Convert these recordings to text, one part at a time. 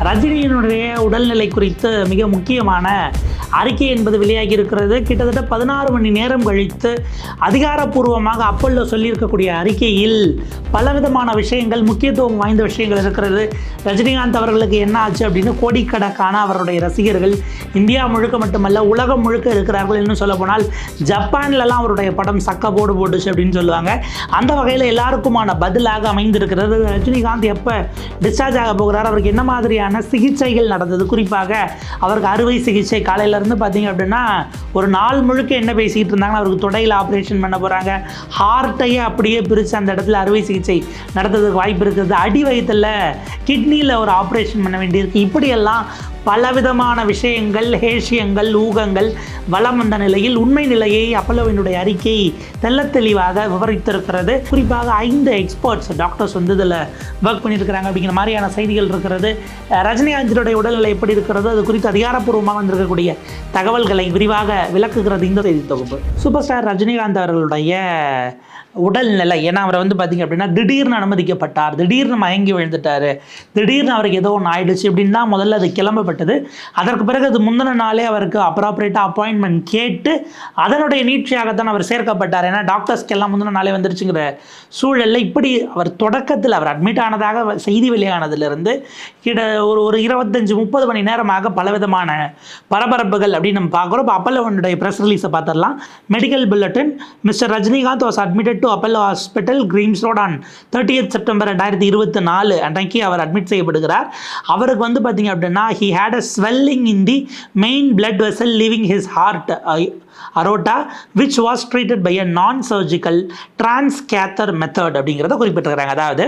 ரஜினியினுடைய உடல்நிலை குறித்து மிக முக்கியமான அறிக்கை என்பது வெளியாகி இருக்கிறது கிட்டத்தட்ட பதினாறு மணி நேரம் கழித்து அதிகாரப்பூர்வமாக அப்பல்லோ சொல்லியிருக்கக்கூடிய அறிக்கையில் பலவிதமான விஷயங்கள் முக்கியத்துவம் வாய்ந்த விஷயங்கள் இருக்கிறது. ரஜினிகாந்த் அவர்களுக்கு என்ன ஆச்சு அப்படின்னு கோடிக்கணக்கான அவருடைய ரசிகர்கள் இந்தியா முழுக்க மட்டுமல்ல உலகம் முழுக்க இருக்கிறார்கள் இன்னும் சொல்ல போனால் ஜப்பான்லலாம் அவருடைய படம் சக்க போடு போட்டுச்சு அப்படின்னு சொல்லுவாங்க. அந்த வகையில் எல்லாருக்குமான பதிலாக அமைந்திருக்கிறது. ரஜினிகாந்த் எப்போ டிஸ்சார்ஜ் ஆக போகிறார்? அவருக்கு என்ன மாதிரியான சிகிச்சைகள் நடந்தது. குறிப்பாக அவருக்கு அறுவை சிகிச்சை காலையிலேருந்து பார்த்தீங்க அப்படின்னா ஒரு நாள் முழுக்க என்ன பேசிக்கிட்டு இருந்தாங்கன்னா அவருக்கு தொடையில் ஆப்ரேஷன் பண்ண போகிறாங்க ஹார்ட்டையே அப்படியே பிரித்து அந்த இடத்துல அறுவை சிகிச்சை நடத்துறதுக்கு வாய்ப்பு இருக்குது. அடி வயிற்றில் கிட்னியில் ஒரு ஆப்ரேஷன் பண்ண வேண்டியிருக்கு. இப்படியெல்லாம் பலவிதமான விஷயங்கள் ஹேஷியங்கள் ஊகங்கள் வளம் வந்த நிலையில் உண்மை நிலையை அப்பல்லோவினுடைய அறிக்கை தெள்ளத் தெளிவாக விவரித்திருக்கிறது. குறிப்பாக ஐந்து எக்ஸ்பர்ட்ஸ் டாக்டர்ஸ் வந்து இதில் ஒர்க் பண்ணியிருக்கிறாங்க அப்படிங்கிற மாதிரியான செய்திகள் இருக்கிறது. ரஜினிகாந்தினுடைய உடல்நிலை எப்படி இருக்கிறது? அது குறித்து அதிகாரப்பூர்வமாக வந்திருக்கக்கூடிய தகவல்களை விரிவாக விளக்குகிறது இந்த செய்தி தொகுப்பு. சூப்பர் ஸ்டார் ரஜினிகாந்த் அவர்களுடைய உடல்நிலை. ஏன்னா அவரை வந்து பார்த்தீங்க அப்படின்னா திடீர்னு அனுமதிக்கப்பட்டார் திடீர்னு மயங்கி விழுந்துட்டார் திடீர்னு அவருக்கு ஏதோ ஒன்று ஆயிடுச்சு அப்படின்னு தான் முதல்ல அது கிளம்பப்பட்டது. அதற்கு பிறகு அது முந்தின நாளே அவருக்கு அப்ராப்ரேட்டாக அப்பாயின்மெண்ட் கேட்டு அதனுடைய நீட்சியாகத்தான் அவர் சேர்க்கப்பட்டார். ஏன்னா டாக்டர்ஸ்க்கு எல்லாம் முந்தின நாளே வந்துருச்சுங்கிற சூழலில் இப்படி அவர் தொடக்கத்தில் அவர் அட்மிட் ஆனதாக செய்தி வெளியானதுலேருந்து கிட்ட ஒரு ஒரு இருபத்தஞ்சு முப்பது மணி நேரமாக பலவிதமான பரபரப்புகள் அப்படின்னு நம்ம பார்க்குறோம். இப்போ அப்பல்லவனுடைய ப்ரெஸ் ரிலீஸை பார்த்துடலாம். Medical bulletin mister Rajinikanth was admitted to Apollo hospital Greams road on thirtieth September ரெண்டாயிரத்தி இருபத்தி நாலு. அன்றைக்கு அவர் அட்மிட் செய்யப்படுகிறார். அவருக்கு வந்து பார்த்தீங்க அப்படின்னா he had a swelling in the main blood vessel leaving his heart aorta which was treated by a non surgical transcatheter method அப்படிங்கிறத குறிப்பிட்டிருக்கிறாங்க. அதாவது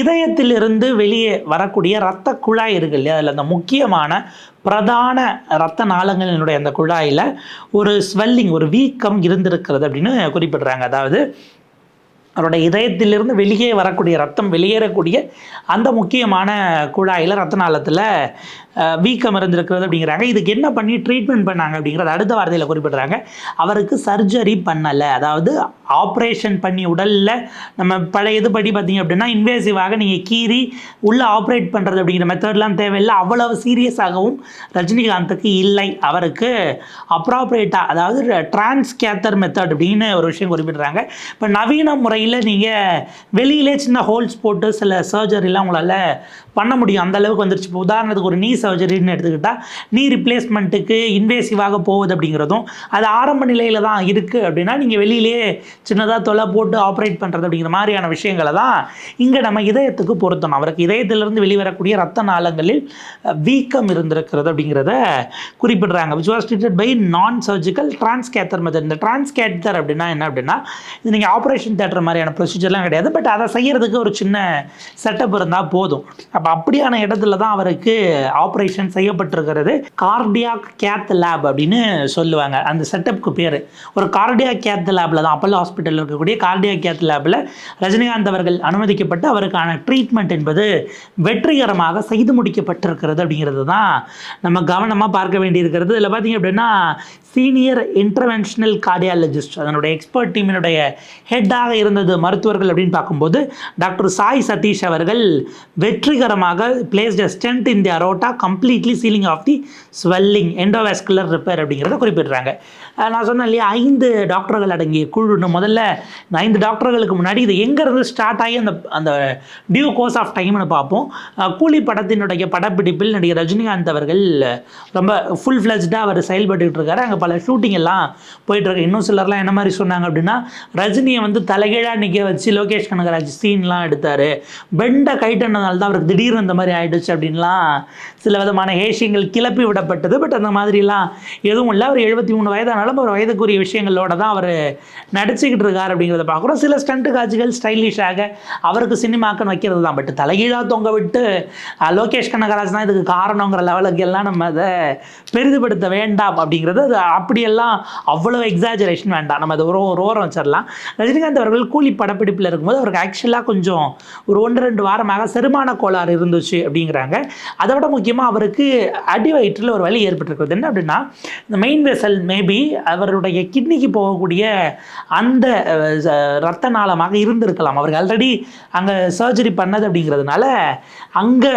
இதயத்திலிருந்து வெளியே வரக்கூடிய இரத்த குழாய் இருக்கு இல்லையா? அதில் அந்த முக்கியமான பிரதான இரத்த நாளங்களினுடைய அந்த குழாயில் ஒரு ஸ்வெல்லிங் ஒரு வீக்கம் இருந்திருக்கிறது அப்படின்னு குறிப்பிடுறாங்க அதாவது அவரோட இதயத்திலிருந்து வெளியே வரக்கூடிய ரத்தம் வெளியேறக்கூடிய அந்த முக்கியமான குழாயில் ரத்த நாளத்தில் வீக்கம் இருந்திருக்கிறது அப்படிங்கிறாங்க. இதுக்கு என்ன பண்ணி ட்ரீட்மெண்ட் பண்ணாங்க அப்படிங்கிறது அடுத்த வார்த்தையில் குறிப்பிடுறாங்க. அவருக்கு சர்ஜரி பண்ணலை. அதாவது ஆப்ரேஷன் பண்ணி உடலில் நம்ம பழைய இது படி பார்த்தீங்க அப்படின்னா இன்வேசிவாக நீங்கள் கீறி உள்ளே ஆப்ரேட் பண்ணுறது அப்படிங்கிற மெத்தட்லாம் தேவையில்லை. அவ்வளவு சீரியஸாகவும் ரஜினிகாந்துக்கு இல்லை. அவருக்கு அப்ராப்ரேட்டாக அதாவது டிரான்ஸ்கேத்தர் மெத்தட் அப்படின்னு ஒரு விஷயம் குறிப்பிடுறாங்க. இப்போ நவீன முறையில் நீங்கள் வெளியிலே சின்ன ஹோல்ஸ் போட்டு சில சர்ஜரிலாம் உங்களால் பண்ண முடியும். அந்த அளவுக்கு வந்துருச்சு. இப்போ உதாரணத்துக்கு ஒரு நீஸ் சர்ஜரின்னு எடுத்துக்கிட்டால் நீ ரிப்ளேஸ்மெண்ட்டுக்கு இன்வேசிவாக போகுது அப்படிங்கிறதும் அது ஆரம்ப நிலையில் தான் இருக்குது அப்படின்னா நீங்கள் வெளியிலேயே சின்னதாக தொலை போட்டு ஆப்ரேட் பண்ணுறது அப்படிங்கிற மாதிரியான விஷயங்களை தான் இங்கே நம்ம இதயத்துக்கு பொருத்தணும். அவருக்கு இதயத்திலிருந்து வெளிவரக்கூடிய ரத்த நாளங்களில் வீக்கம் இருந்திருக்கிறது அப்படிங்கிறத குறிப்பிடுறாங்க. Which was treated by non surgical transcatheter method இந்த டிரான்ஸ்கேத்தர் அப்படின்னா என்ன அப்படின்னா இது நீங்கள் ஆப்ரேஷன் தேட்டர் மாதிரியான ப்ரொசீஜர்லாம் கிடையாது. பட் அதை செய்யறதுக்கு ஒரு சின்ன செட்டப் இருந்தால் போதும். அப்போ அப்படியான இடத்துல தான் அவருக்கு ஆப்ரேஷன் ஆப்ரேஷன் செய்யப்பட்டிருக்கிறது. கார்டியாக் கேத் லேப் அப்படின்னு சொல்லுவாங்க. அந்த செட்டப்புக்கு பேர். ஒரு கார்டியாக் கேத் லேபில் தான் அப்பல்லோ ஹாஸ்பிட்டலில் இருக்கக்கூடிய கார்டியாக் கேத் லேபில் ரஜினிகாந்த் அவர்கள் அனுமதிக்கப்பட்டு அவருக்கான ட்ரீட்மெண்ட் என்பது வெற்றிகரமாக செய்து முடிக்கப்பட்டிருக்கிறது அப்படிங்கிறது தான் நம்ம கவனமாக பார்க்க வேண்டியிருக்கிறது. இதில் பார்த்தீங்க அப்படின்னா சீனியர் இன்டர்வென்ஷனல் கார்டியாலஜிஸ்ட் அதனுடைய எக்ஸ்பர்ட் டீமினுடைய ஹெட்டாக இருந்தது மருத்துவர்கள் அப்படின்னு பார்க்கும்போது டாக்டர் சாய் சதீஷ் அவர்கள் வெற்றிகரமாக placed stent in in the completely sealing of the swelling endovascular repair அப்படிங்கிறத குறிப்பிடுறாங்க. நான் சொன்னேன் இல்லையா ஐந்து டாக்டர்கள் அடங்கிய குழுன்னு முதல்ல இந்த ஐந்து டாக்டர்களுக்கு முன்னாடி இது எங்கேருந்து ஸ்டார்ட் ஆகி அந்த அந்த டியூ கோர்ஸ் ஆஃப் டைம்னு பார்ப்போம். கூலி படத்தினுடைய படப்பிடிப்பில் நடிகர் ரஜினிகாந்த் அவர்கள் ரொம்ப ஃபுல் ஃப்ளெஜ்டாக அவர் செயல்பட்டுட்டு இருக்காரு. அங்கே பல ஷூட்டிங் எல்லாம் போயிட்டுருக்கு இன்னும் சிலர்லாம் என்ன மாதிரி சொன்னாங்க அப்படின்னா ரஜினியை வந்து தலைகீழாக நிற்க வச்சு லோகேஷ் கனகராஜ் சீன்லாம் எடுத்தார். பெண்டை கைட்டனதால தான் அவருக்கு திடீர்னு இந்த மாதிரி ஆயிடுச்சு அப்படின்லாம் சில விதமான ஏஷியங்கள் கிளப்பி விடப்பட்டது. பட் அந்த மாதிரிலாம் எதுவும் இல்லை. அவர் எழுபத்தி மூணு வயதானாலும் அவர் வயதுக்குரிய விஷயங்களோட தான் அவர் நடிச்சுக்கிட்டு இருக்கார் அப்படிங்கிறத பார்க்குறோம். சில ஸ்டண்ட் காட்சிகள் ஸ்டைலிஷாக அவருக்கு சினிமாக்கன் வைக்கிறது தான். பட் தலைகீழாக தொங்க விட்டு லோகேஷ் கனகராஜ் தான் இதுக்கு காரணங்கிற லெவலுக்கு எல்லாம் நம்ம அதை பெரிதுபடுத்த வேண்டாம் அப்படிங்கிறது. அது அப்படியெல்லாம் அவ்வளோ எக்ஸாஜரேஷன் வேண்டாம். நம்ம அதை ஒரு ஓரம் வச்சிடலாம். ரஜினிகாந்த் அவர்கள் கூலி படப்பிடிப்பில் இருக்கும்போது அவருக்கு ஆக்சுவலாக கொஞ்சம் ஒரு ஒன்று ரெண்டு வாரமாக செரிமான கோளாறு இருந்துச்சு அப்படிங்கிறாங்க. அதை விட முக்கியமாக அவருக்கு அடி வயிற்றில் ஒரு வலி ஏற்பட்டிருக்கிறது. என்ன அப்படின்னா இந்த மெயின் வெசல் மேபி அவருடைய கிட்னிக்கு போகக்கூடிய அந்த ரத்த நாளமாக இருந்திருக்கலாம். அவருக்கு ஆல்ரெடி அங்கே சர்ஜரி பண்ணது அப்படிங்கிறதுனால அங்கே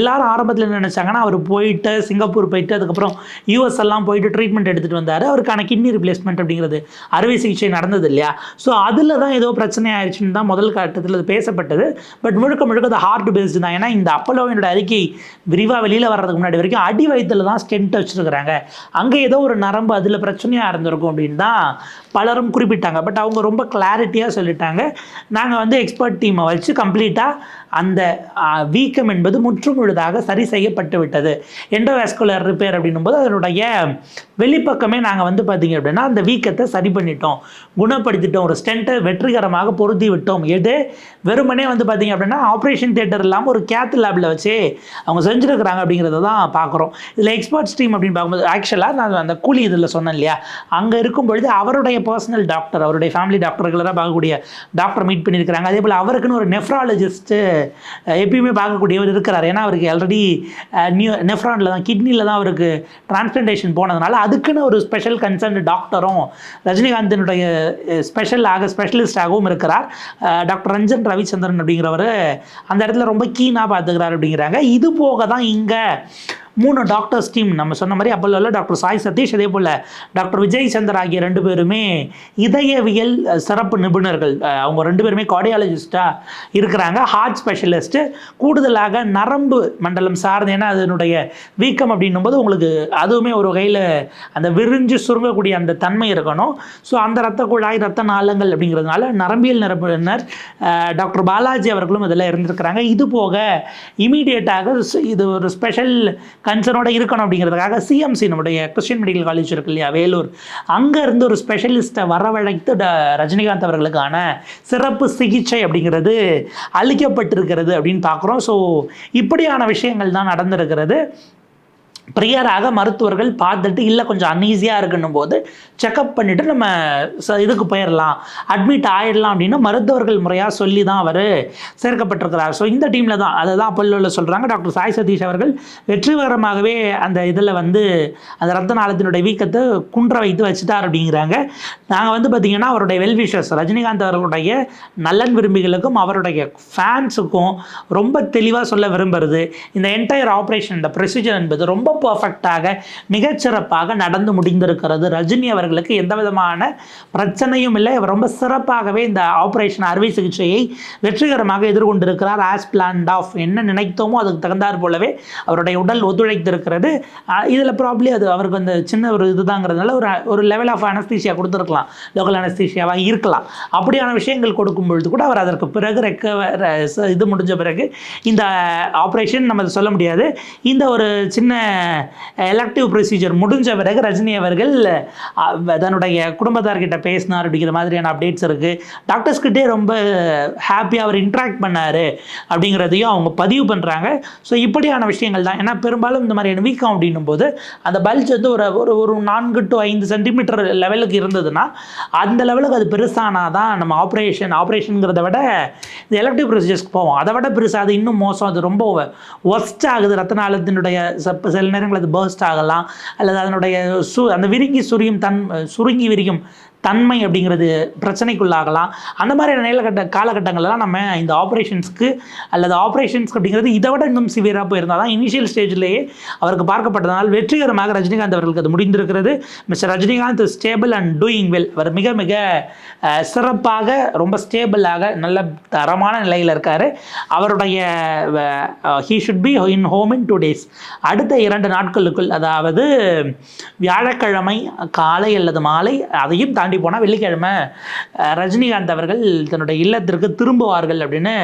எல்லாரும் ஆரம்பத்தில் என்ன நினச்சாங்கன்னா அவர் போயிட்டு சிங்கப்பூர் போயிட்டு அதுக்கப்புறம் யூஎஸ் எல்லாம் போயிட்டு ட்ரீட்மெண்ட் எடுத்துகிட்டு வந்தார். அவருக்கான கிட்னி ரிப்ளேஸ்மெண்ட் அப்படிங்கிறது அறுவை சிகிச்சை நடந்தது இல்லையா? ஸோ அதில் தான் ஏதோ பிரச்சனை ஆயிடுச்சுன்னு தான் முதல் கட்டத்தில் பேசப்பட்டது. பட் முழுக்க முழுக்க அது ஹார்ட் பேஸ்டு தான். ஏன்னா இந்த அப்பல்லோவினோட அறிக்கை விரிவாக வெளியில் வர்றதுக்கு முன்னாடி வரைக்கும் அடி வயித்துல தான் ஸ்டென்ட் வச்சுருக்கிறாங்க. அங்கே ஏதோ ஒரு நரம்பு அதில் பிரச்சனையாக இருந்திருக்கும் அப்படின்னு தான் பலரும் குறிப்பிட்டாங்க. பட் அவங்க ரொம்ப கிளாரிட்டியாக சொல்லிட்டாங்க. நாங்கள் வந்து எக்ஸ்பர்ட் டீமை வச்சு கம்ப்ளீட்டாக அந்த வீக்கம் என்பது முற்றுமுழுதாக சரி செய்யப்பட்டு விட்டது. எண்டோவாஸ்குலர் ரிப்பேர் அப்படின்னும் போது அதனுடைய வெளிப்பக்கமே நாங்கள் வந்து பார்த்தீங்க அப்படின்னா அந்த வீக்கத்தை சரி பண்ணிட்டோம். குணப்படுத்திட்டோம். ஒரு ஸ்டென்ட்டை வெற்றிகரமாக பொருத்தி விட்டோம். எது? வெறுமனே வந்து பார்த்தீங்க அப்படின்னா ஆப்ரேஷன் தியேட்டர் இல்லாமல் ஒரு கேத் லேபில் வச்சு அவங்க செஞ்சுருக்கிறாங்க அப்படிங்கிறத தான் பார்க்குறோம் இதில் எக்ஸ்பர்ட்ஸ் டீம் அப்படின்னு பார்க்கும்போது ஆக்சுவலாக நான் அந்த கூலி இதில் சொன்னேன் இல்லையா? அங்கே இருக்கும் பொழுது அவருடைய பர்சனல் டாக்டர் அவருடைய ஃபேமிலி டாக்டர் ரெகுலராக பார்க்கக்கூடிய டாக்டர் மீட் பண்ணியிருக்கிறாங்க. அதே போல் அவருக்குன்னு ஒரு நெஃப்ராலஜிஸ்ட்டு எப்பயுமே பார்க்கக்கூடியவர் இருக்கிறார். ஏன்னா அவருக்கு ஆல்ரெடி நியூ நெஃப்ரானில் தான் கிட்னியில் தான் அவருக்கு டிரான்ஸ்பிளன்டேஷன் போனதுனால அதுக்குன்னு ஒரு ஸ்பெஷல் கன்சர்ன் டாக்டரும் ரஜினிகாந்தினுடைய ஸ்பெஷலாக ஸ்பெஷலிஸ்டாகவும் இருக்கிறார். டாக்டர் ரஞ்சன் ரவிச்சந்திரன் அப்படிங்கிறவர் அந்த இடத்துல ரொம்ப கீனாக பார்த்துக்கிறார் அப்படிங்கிறாங்க. இது போக தான் இங்கே மூணு டாக்டர்ஸ் டீம் நம்ம சொன்ன மாதிரி அப்போல்ல டாக்டர் சாய் சதீஷ் அதே போல் டாக்டர் விஜய் சந்தர் ஆகிய ரெண்டு பேருமே இதயவியல் சிறப்பு நிபுணர்கள். அவங்க ரெண்டு பேருமே கார்டியாலஜிஸ்டாக இருக்கிறாங்க. ஹார்ட் ஸ்பெஷலிஸ்ட்டு கூடுதலாக நரம்பு மண்டலம் சார்ந்து ஏன்னா அதனுடைய வீக்கம் அப்படின்னும் போது உங்களுக்கு அதுவுமே ஒரு வகையில் அந்த விரிஞ்சு சுருங்கக்கூடிய அந்த தன்மை இருக்கணும். ஸோ அந்த ரத்த குழாய் ரத்த நாளங்கள் அப்படிங்கிறதுனால நரம்பியல் நிரம்பினர் டாக்டர் பாலாஜி அவர்களும் இதில் இருந்திருக்கிறாங்க. இது போக இமீடியட்டாக இது ஒரு ஸ்பெஷல் கன்சர்னோட இருக்கணும் அப்படிங்கிறதுக்காக சிஎம்சி நம்முடைய கிறிஸ்டின் மெடிக்கல் காலேஜ் இருக்கு இல்லையா வேலூர். அங்கே இருந்து ஒரு ஸ்பெஷலிஸ்ட்டை வரவழைத்து ரஜினிகாந்த் அவர்களுக்கான சிறப்பு சிகிச்சை அப்படிங்கிறது அளிக்கப்பட்டிருக்கிறது அப்படின்னு பார்க்குறோம். ஸோ இப்படியான விஷயங்கள் தான் நடந்திருக்கிறது. ப்ரியராக மருத்துவர்கள் பார்த்துட்டு இல்லை கொஞ்சம் அன்ஈஸியாக இருக்குன்னும் போது செக்கப் பண்ணிவிட்டு நம்ம ச இதுக்கு போயிடலாம் அட்மிட் ஆயிடலாம் அப்படின்னு மருத்துவர்கள் முறையாக சொல்லி தான் அவர் சேர்க்கப்பட்டிருக்கிறார். ஸோ இந்த டீமில் தான் அதை தான் அப்பல்லோவில் சொல்கிறாங்க டாக்டர் சாய் சதீஷ் அவர்கள் வெற்றிகரமாகவே அந்த இதில் வந்து அந்த ரத்த நாளத்தினுடைய வீக்கத்தை குன்ற வைத்து வச்சுட்டார் அப்படிங்கிறாங்க. நாங்கள் வந்து பார்த்திங்கன்னா அவருடைய வெல்விஷர்ஸ் ரஜினிகாந்த் அவர்களுடைய நலன் விரும்பிகளுக்கும் அவருடைய ஃபேன்ஸுக்கும் ரொம்ப தெளிவாக சொல்ல விரும்புறது இந்த என்டையர் ஆப்ரேஷன் இந்த ப்ரொசீஜர் என்பது ரொம்ப பர்ஃபெக்டாக மிகச்சிறப்பாக நடந்து முடிந்திருக்கிறது. ரஜினி அவர்களுக்கு எந்த விதமான பிரச்சனையும் இல்லை. அவர் ரொம்ப சிறப்பாகவே இந்த ஆப்ரேஷன் அறுவை சிகிச்சையை வெற்றிகரமாக எதிர்கொண்டிருக்கிறார். ஆஸ் பிளான்ட் ஆஃப் என்ன நினைத்தோமோ அதுக்கு தகுந்தாற் போலவே அவருடைய உடல் ஒத்துழைத்திருக்கிறது. இதில் ப்ராப்ளி அது அவருக்கு அந்த சின்ன ஒரு இதுதாங்கிறதுனால ஒரு ஒரு லெவல் ஆஃப் அனஸ்தீஷியா கொடுத்துருக்கலாம். லோக்கல் அனஸ்தீஷியாவாக இருக்கலாம். அப்படியான விஷயங்கள் கொடுக்கும் பொழுது கூட அவர் அதற்கு பிறகு ரெக்கவர் இது முடிஞ்ச பிறகு இந்த ஆப்ரேஷன் நம்ம சொல்ல முடியாது. இந்த ஒரு சின்ன எலக்டிவ் ப்ரொசீஜர் முடிஞ்ச பிறகு ரஜினி அவர்கள் தன்னுடைய குடும்பத்தார்கிட்ட பேசினார் அப்படிங்கிற மாதிரியான அப்டேட்ஸ் இருக்குது டாக்டர்ஸ்கிட்டே ரொம்ப ஹாப்பியாக அவர் இன்ட்ராக்ட் பண்ணார் அப்படிங்கிறதையும் அவங்க பதிவு பண்ணுறாங்க ஸோ இப்படியான விஷயங்கள் தான். ஏன்னா பெரும்பாலும் இந்த மாதிரியான வீக்கம் அப்படின்னும் போது அந்த பல்ஜ் வந்து ஒரு ஒரு ஒரு நான்கு டு ஐந்து சென்டிமீட்டர் லெவலுக்கு இருந்ததுன்னா அந்த லெவலுக்கு அது பெருசானா தான் நம்ம ஆப்ரேஷன் ஆப்ரேஷனுங்கிறத விட இந்த எலக்டிவ் ப்ரொசீஜர்ஸ்க்கு போவோம். அதை விட பெருசாக அது இன்னும் மோசம். அது ரொம்ப ஒஸ்ட் ஆகுது ரத்த நாளத்தினுடைய சப்ப நேரங்கள் அது பேர்ஸ்ட் ஆகலாம் அல்லது அதனுடைய சு அந்த விருங்கி சுரியும் தன் சுருங்கி விரியும் தன்மை அப்படிங்கிறது பிரச்சனைக்குள்ளாகலாம். அந்த மாதிரியான நிலக்கட்ட காலகட்டங்கள்லாம் நம்ம இந்த ஆப்ரேஷன்ஸ்க்கு அல்லது ஆப்ரேஷன்ஸ்க்கு அப்படிங்கிறது இதை விட இன்னும் சிவியராக போயிருந்தால் தான் இனிஷியல் ஸ்டேஜ்லேயே அவருக்கு பார்க்கப்பட்டதனால் வெற்றிகரமாக ரஜினிகாந்த் அவர்களுக்கு அது முடிந்திருக்கிறது. Mister Rajinikanth stable and doing well அவர் மிக மிக சிறப்பாக ரொம்ப ஸ்டேபிளாக நல்ல தரமான நிலையில் இருக்கார். அவருடைய he should be in home in two days அடுத்த இரண்டு நாட்களுக்குள் அதாவது வியாழக்கிழமை காலை அல்லது மாலை அதையும் தாண்டி போனால் வெள்ளிக்கிழமை ரஜினிகாந்த் அவர்கள் தன்னுடைய இல்லத்திற்கு திரும்புவார்கள் அப்படின்னு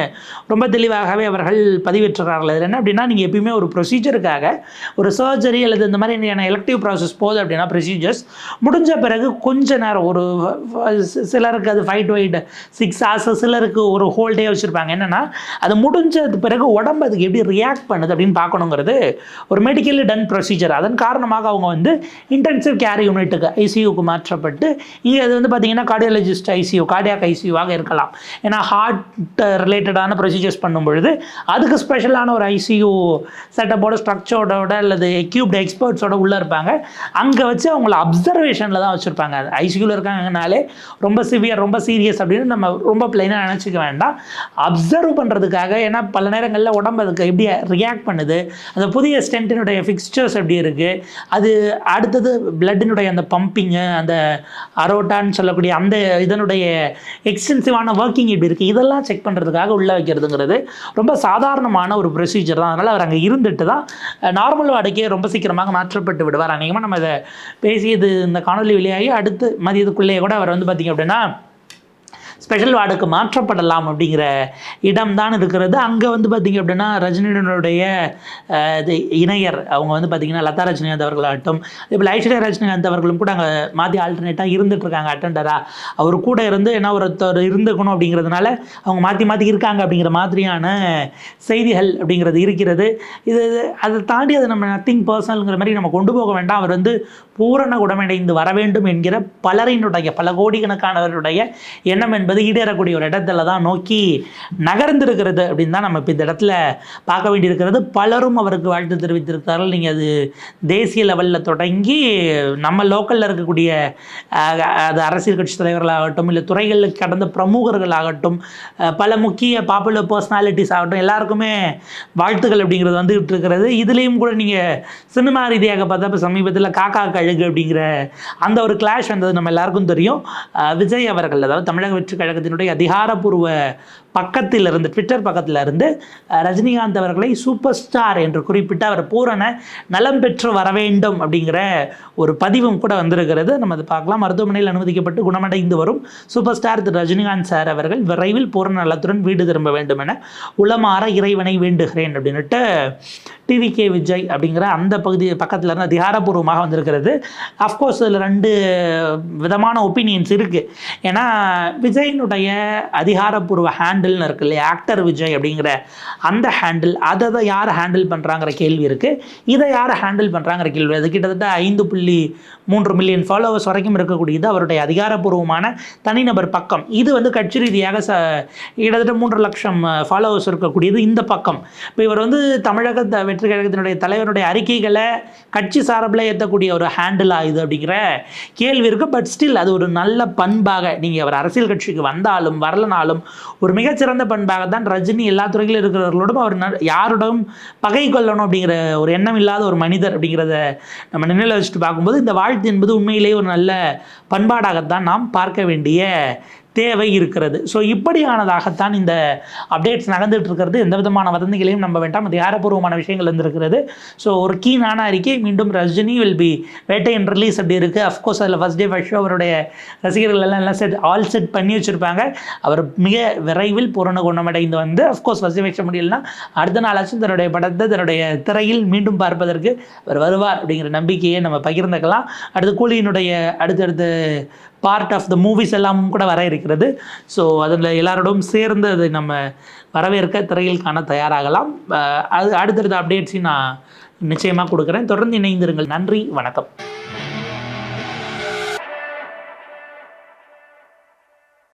ரொம்ப தெளிவாகவே அவர்கள் பதிவிட்டிருக்கிறார்கள் அதில் என்ன அப்படின்னா நீங்கள் எப்பயுமே ஒரு ப்ரொசீஜருக்காக ஒரு சர்ஜரி அல்லது இந்த மாதிரியான எலக்டிவ் ப்ராசஸ் போகுது அப்படின்னா ப்ரொசீஜர்ஸ் முடிஞ்ச பிறகு கொஞ்ச நேரம் ஒரு சிலருக்கு அது five to eight six hours சிலருக்கு ஒரு ஹோல் டே வச்சுருப்பாங்க. என்னென்னா அது முடிஞ்சது பிறகு உடம்பு அதுக்கு எப்படி ரியாக்ட் பண்ணுது அப்படின்னு பார்க்கணுங்கிறது ஒரு மெடிக்கலி டன் ப்ரொசீஜர் அதன் காரணமாக அவங்க வந்து இன்டென்சிவ் கேர் யூனிட்டுக்கு ஐசியூக்கு மாற்றப்பட்டு இங்கே அது வந்து பார்த்தீங்கன்னா கார்டியாலஜிஸ்ட் ஐசியூ கார்டியாக் ஐசியூவாக இருக்கலாம். ஏன்னா ஹார்ட் ரிலேட்டடான ப்ரொசீஜர்ஸ் பண்ணும் பொழுது அதுக்கு ஸ்பெஷலான ஒரு ஐசியூ செட்டப்போட ஸ்ட்ரக்சரோட அல்லது எக்யூப்டு எக்ஸ்பர்ட்ஸோட உள்ளே இருப்பாங்க. அங்கே வச்சு அவங்கள அப்சர்வேஷனில் தான் வச்சுருப்பாங்க. அது ஐசியூவில் இருக்காங்கனாலே ரொம்ப சிவியர் ரொம்ப சீரியஸ் அப்படின்னு நம்ம ரொம்ப பிளைனாக நினச்சிக்க வேண்டாம். அப்சர்வ் பண்ணுறதுக்காக ஏன்னா பல நேரங்களில் உடம்பு அதுக்கு எப்படி ரியாக்ட் பண்ணுது அந்த புதிய ஸ்டென்ட்டினுடைய ஃபிக்ஸ்டர்ஸ் எப்படி இருக்குது அது அடுத்தது பிளட்டினுடைய அந்த பம்பிங்கு அந்த அரோட் அரோட்டான்னு சொல்லக்கூடிய அந்த இதனுடைய எக்ஸ்டென்சிவான ஒர்க்கிங் எப்படி இருக்குது இதெல்லாம் செக் பண்ணுறதுக்காக உள்ளே வைக்கிறதுங்கிறது ரொம்ப சாதாரணமான ஒரு ப்ரொசீஜர் தான். அதனால் அவர் அங்கே இருந்துட்டு தான் நார்மல் வாடகையே ரொம்ப சீக்கிரமாக மாற்றப்பட்டு விடுவார். அநேகமாக நம்ம இதை பேசியது இந்த காணொலி வெளியாகி அடுத்து மதியத்துக்குள்ளேயே கூட அவர் வந்து பார்த்திங்க அப்படின்னா ஸ்பெஷல் வார்டுக்கு மாற்றப்படலாம் அப்படிங்கிற இடம் தான் இருக்கிறது. அங்கே வந்து பார்த்திங்க அப்படின்னா ரஜினியுடைய இது இணையர் அவங்க வந்து பார்த்திங்கன்னா லதா ரஜினிகாந்த் அவர்களாகட்டும் இப்போ ஐஸ்வர்யா ரஜினிகாந்த் அவர்களும் கூட அங்கே மாற்றி ஆல்டர்னேட்டாக இருந்துகிட்ருக்காங்க அட்டண்டராக அவர் கூட இருந்து என்ன ஒருத்தர் இருந்துக்கணும் அப்படிங்கிறதுனால அவங்க மாற்றி மாற்றி இருக்காங்க அப்படிங்கிற மாதிரியான செய்திகள் அப்படிங்கிறது இருக்கிறது. இது அதை தாண்டி அதை நம்ம நத்திங் பர்சனல்ங்கிற மாதிரி நம்ம கொண்டு போக வேண்டாம். அவர் வந்து பூரண குணமடைந்து வர வேண்டும் என்கிற பலரினுடைய பல கோடிக்கணக்கானவருடைய எண்ணம் என்பது ஈடேறக்கூடிய ஒரு இடத்துல தான் நோக்கி நகர்ந்திருக்கிறது அப்படின்னு தான் நம்ம இப்போ இந்த இடத்துல பார்க்க வேண்டியிருக்கிறது. பலரும் அவருக்கு வாழ்த்து தெரிவித்திருக்கிறார்கள். நீங்கள் அது தேசிய லெவலில் தொடங்கி நம்ம லோக்கலில் இருக்கக்கூடிய அது அரசியல் கட்சி தலைவர்களாகட்டும் இல்லை துறைகளில் கடந்த பிரமுகர்களாகட்டும் ஆகட்டும் பல முக்கிய பாப்புலர் பர்சனாலிட்டிஸ் ஆகட்டும் எல்லாருக்குமே வாழ்த்துக்கள் அப்படிங்கிறது வந்துகிட்டு இருக்கிறது. இதுலேயும் கூட நீங்கள் சினிமா ரீதியாக பார்த்தா இப்போ சமீபத்தில் காக்கா கழுகு அப்படிங்கிற அந்த ஒரு கிளாஷ் வந்தது நம்ம எல்லாருக்கும் தெரியும். விஜய் அவர்கள் அதாவது தமிழக வெற்றி கழகத்தினுடைய அதிகாரப்பூர்வ பக்கத்தில் இருந்து ட்விட்டர் பக்கத்தில் இருந்து ரஜினிகாந்த் அவர்களை சூப்பர் ஸ்டார் என்று குறிப்பிட்டு அவர் பூரண நலம் பெற்று வர வேண்டும் அப்படிங்கிற ஒரு பதிவும் கூட வந்திருக்கிறது. நம்ம அதை பார்க்கலாம். மருத்துவமனையில் அனுமதிக்கப்பட்டு குணமடைந்து வரும் சூப்பர் ஸ்டார் திரு ரஜினிகாந்த் சார் அவர்கள் விரைவில் பூரண நலத்துடன் வீடு திரும்ப வேண்டும் என உளமாற இறைவனை வேண்டுகிறேன் அப்படின்னுட்டு டிவிகே விஜய் அப்படிங்கிற அந்த பகுதி பக்கத்தில் இருந்து அதிகாரப்பூர்வமாக வந்திருக்கிறது. அஃப்கோர்ஸ் இதில் ரெண்டு விதமான ஒப்பீனியன்ஸ் இருக்குது ஏன்னா விஜயினுடைய அதிகாரப்பூர்வ ஹேண்ட் ஹேண்டில்னு இருக்கு இல்லையா? ஆக்டர் விஜய் அப்படிங்கிற அந்த ஹேண்டில் அதை தான் யார் ஹேண்டில் பண்ணுறாங்கிற கேள்வி இருக்குது இதை யார் ஹேண்டில் பண்ணுறாங்கிற கேள்வி அது கிட்டத்தட்ட ஐந்து புள்ளி மூன்று மில்லியன் ஃபாலோவர்ஸ் வரைக்கும் இருக்கக்கூடியது அவருடைய அதிகாரப்பூர்வமான தனிநபர் பக்கம். இது வந்து கட்சி ரீதியாக ச கிட்டத்தட்ட மூன்று லட்சம் ஃபாலோவர்ஸ் இருக்கக்கூடியது இந்த பக்கம். இப்போ இவர் வந்து தமிழக த- வெற்றி கழகத்தினுடைய தலைவருடைய அறிக்கைகளை கட்சி சார்பில் ஏற்றக்கூடிய ஒரு ஹேண்டிலாக இது அப்படிங்கிற கேள்வி இருக்குது பட் ஸ்டில் அது ஒரு நல்ல பண்பாக நீங்கள் அவர் அரசியல் கட்சிக்கு வந்தாலும் வரலனாலும் ஒரு மிகச்சிறந்த பண்பாக தான் ரஜினி எல்லா துறையிலும் இருக்கிறவர்களோடும் அவர் யாரோடும் பகை கொள்ளணும் அப்படிங்கிற ஒரு எண்ணம் இல்லாத ஒரு மனிதர் அப்படிங்கிறத நம்ம நினைவில் வச்சுட்டு பார்க்கும்போது இந்த வாழ்க்கை வாழ்த்து என்பது உண்மையிலேயே ஒரு நல்ல பண்பாடாகத்தான் நாம் பார்க்க வேண்டிய தேவை இருக்கிறது. ஸோ இப்படியானதாகத்தான் இந்த அப்டேட்ஸ் நடந்துட்டு இருக்கிறது எந்த விதமான வதந்திகளையும் நம்ப வேண்டாம். அது யாரபூர்வமான விஷயங்கள் இருந்திருக்கிறது. ஸோ ஒரு கீனான அறிக்கை. மீண்டும் ரஜினி வில் பி வேட்டை இன் ரிலீஸ் அப்படி இருக்குது அஃப்கோர்ஸ் அதில் ஃபஸ்ட் டே ஃபஸ்ட் ஷோ அவருடைய ரசிகர்கள் எல்லாம் எல்லாம் செட் ஆல் செட் பண்ணி வச்சுருப்பாங்க. அவர் மிக விரைவில் பூரண குணமடைந்து வந்து அஃப்கோர்ஸ் ஃபஸ்ட் வைக்க முடியலனா அடுத்த நாளாச்சும் தன்னுடைய படத்தை தன்னுடைய திரையில் மீண்டும் பார்ப்பதற்கு அவர் வருவார் அப்படிங்கிற நம்பிக்கையை நம்ம பகிர்ந்துக்கலாம். அடுத்து கூலியினுடைய அடுத்தடுத்து பார்ட் ஆஃப் த மூவிஸ் எல்லாம் கூட வர இருக்கிறது. ஸோ அதில் எல்லாரோடும் சேர்ந்து அதை நம்ம வரவேற்க திரையில் காண தயாராகலாம். அது அடுத்தடுத்த அப்டேட்ஸையும் நான் நிச்சயமாக கொடுக்குறேன். தொடர்ந்து இணைந்திருங்கள். நன்றி வணக்கம்.